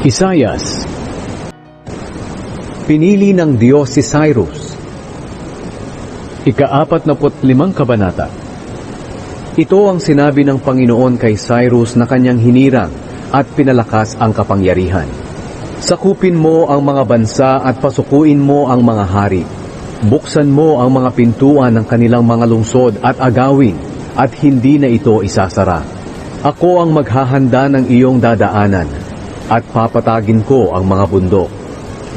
Isayas Pinili ng Diyos si Cyrus Ika-apat na limang kabanata Ito ang sinabi ng Panginoon kay Cyrus na kanyang hinirang at pinalakas ang kapangyarihan. Sakupin mo ang mga bansa at pasukuin mo ang mga hari. Buksan mo ang mga pintuan ng kanilang mga lungsod at agawin at hindi na ito isasara. Ako ang maghahanda ng iyong dadaanan at papatagin ko ang mga bundok.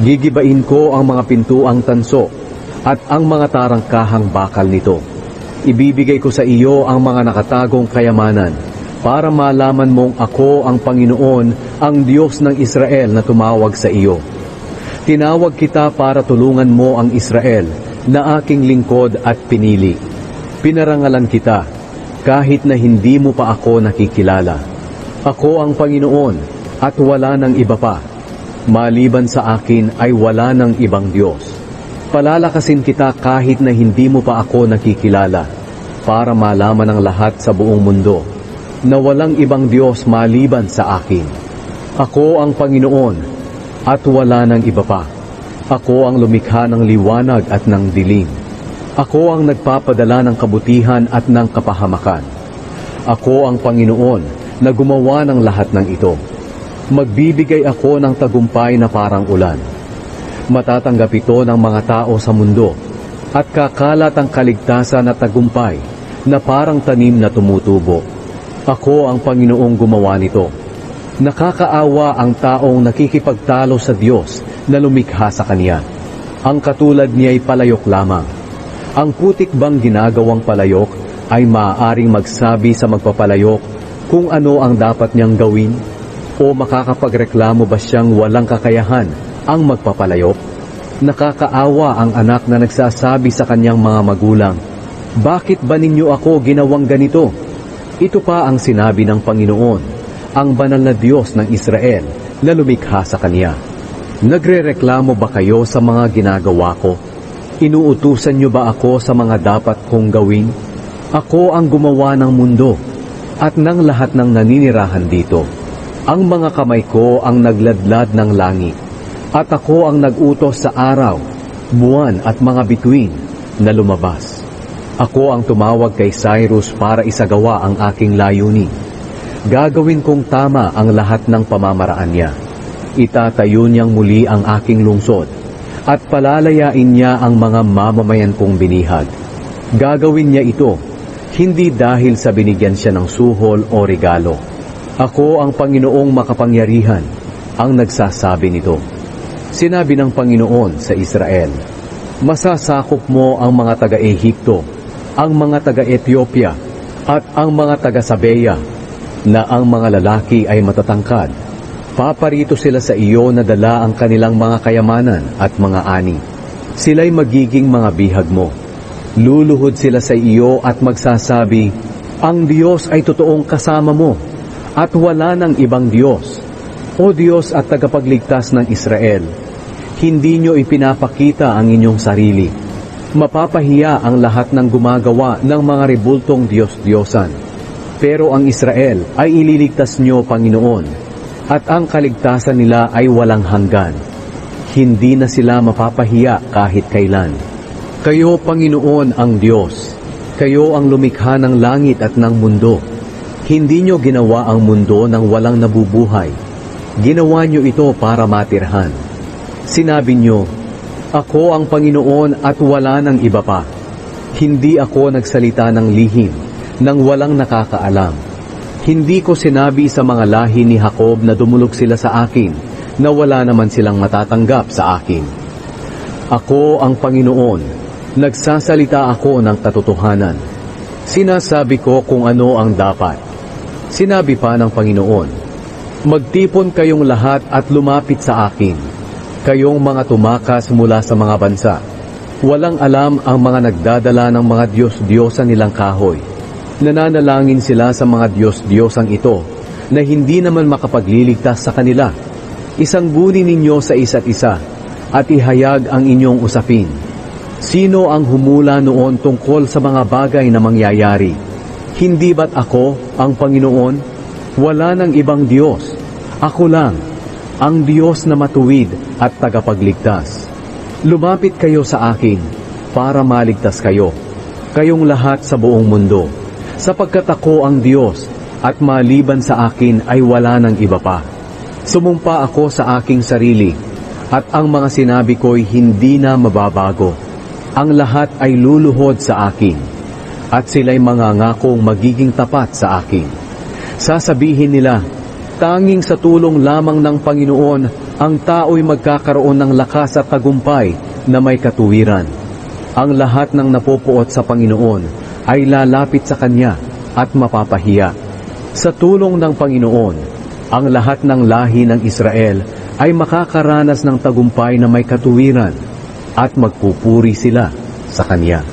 Gigibain ko ang mga pintuang tanso at ang mga tarangkahang bakal nito. Ibibigay ko sa iyo ang mga nakatagong kayamanan para malaman mong ako ang Panginoon, ang Diyos ng Israel na tumawag sa iyo. Tinawag kita para tulungan mo ang Israel na aking lingkod at pinili. Pinarangalan kita kahit na hindi mo pa ako nakikilala. Ako ang Panginoon at wala ng iba pa. Maliban sa akin ay wala ng ibang Diyos. Palalakasin kita kahit na hindi mo pa ako nakikilala para malaman ng lahat sa buong mundo na walang ibang Diyos maliban sa akin. Ako ang Panginoon at wala ng iba pa. Ako ang lumikha ng liwanag at ng dilim. Ako ang nagpapadala ng kabutihan at ng kapahamakan. Ako ang Panginoon na gumawa ng lahat ng ito. Magbibigay ako ng tagumpay na parang ulan. Matatanggap ito ng mga tao sa mundo at kakalat ang kaligtasan at tagumpay na parang tanim na tumutubo. Ako ang Panginoong gumawa nito. Nakakaawa ang taong nakikipagtalo sa Diyos na lumikha sa Kanya. Ang katulad niya ay palayok lamang. Ang putik bang ginagawang palayok ay maaaring magsabi sa magpapalayok kung ano ang dapat niyang gawin? O makakapagreklamo ba siyang walang kakayahan ang magpapalayok? Nakakaawa ang anak na nagsasabi sa kanyang mga magulang, Bakit ba ninyo ako ginawang ganito? Ito pa ang sinabi ng Panginoon, ang banal na Diyos ng Israel na lumikha sa Kanya. Nagrereklamo ba kayo sa mga ginagawa ko? Inuutusan niyo ba ako sa mga dapat kong gawin? Ako ang gumawa ng mundo at ng lahat ng naninirahan dito. Ang mga kamay ko ang nagladlad ng langit at ako ang nagutos sa araw, buwan at mga bituin na lumabas. Ako ang tumawag kay Cyrus para isagawa ang aking layunin. Gagawin kong tama ang lahat ng pamamaraan niya. Itatayo niyang muli ang aking lungsod at palalayain niya ang mga mamamayan kong binihag. Gagawin niya ito, hindi dahil sa binigyan siya ng suhol o regalo. Ako ang Panginoong makapangyarihan, ang nagsasabi nito. Sinabi ng Panginoon sa Israel, Masasakop mo ang mga taga-Ehipto, ang mga taga-Ethiopia, at ang mga taga-Sabeya, na ang mga lalaki ay matatangkad. Paparito sila sa iyo na dala ang kanilang mga kayamanan at mga ani. Sila'y magiging mga bihag mo. Luluhod sila sa iyo at magsasabi, Ang Diyos ay totoong kasama mo, at wala ng ibang Diyos. O Diyos at tagapagligtas ng Israel, hindi nyo ipinapakita ang inyong sarili. Mapapahiya ang lahat ng gumagawa ng mga rebultong Diyos-Diyosan. Pero ang Israel ay ililigtas nyo, Panginoon, at ang kaligtasan nila ay walang hanggan. Hindi na sila mapapahiya kahit kailan. Kayo, Panginoon, ang Diyos. Kayo ang lumikha ng langit at ng mundo. Hindi nyo ginawa ang mundo ng walang nabubuhay. Ginawa nyo ito para matirhan. Sinabi nyo, Ako ang Panginoon at wala ng iba pa. Hindi ako nagsalita ng lihim, nang walang nakakaalam. Hindi ko sinabi sa mga lahi ni Jacob na dumulog sila sa akin, na wala naman silang matatanggap sa akin. Ako ang Panginoon, nagsasalita ako ng katotohanan. Sinasabi ko kung ano ang dapat. Sinabi pa ng Panginoon, Magtipon kayong lahat at lumapit sa akin, kayong mga tumakas mula sa mga bansa. Walang alam ang mga nagdadala ng mga Diyos-Diyosan nilang kahoy. Nananalangin sila sa mga Diyos-Diyosang ito na hindi naman makapagliligtas sa kanila. Isang bunin ninyo sa isa't isa at ihayag ang inyong usapin. Sino ang humula noon tungkol sa mga bagay na mangyayari? Hindi ba't ako ang Panginoon? Wala ng ibang Diyos. Ako lang. ang Diyos na matuwid at tagapagligtas. Lumapit kayo sa akin para maligtas kayo, kayong lahat sa buong mundo, sapagkat ako ang Diyos at maliban sa akin ay wala ng iba pa. Sumumpa ako sa aking sarili at ang mga sinabi ko'y hindi na mababago. Ang lahat ay luluhod sa akin at sila'y mangangakong magiging tapat sa akin. Sasabihin nila, tanging sa tulong lamang ng Panginoon ang tao'y magkakaroon ng lakas at tagumpay na may katuwiran. Ang lahat ng napopuot sa Panginoon ay lalapit sa Kanya at mapapahiya. Sa tulong ng Panginoon, ang lahat ng lahi ng Israel ay makakaranas ng tagumpay na may katuwiran at magpupuri sila sa Kanya.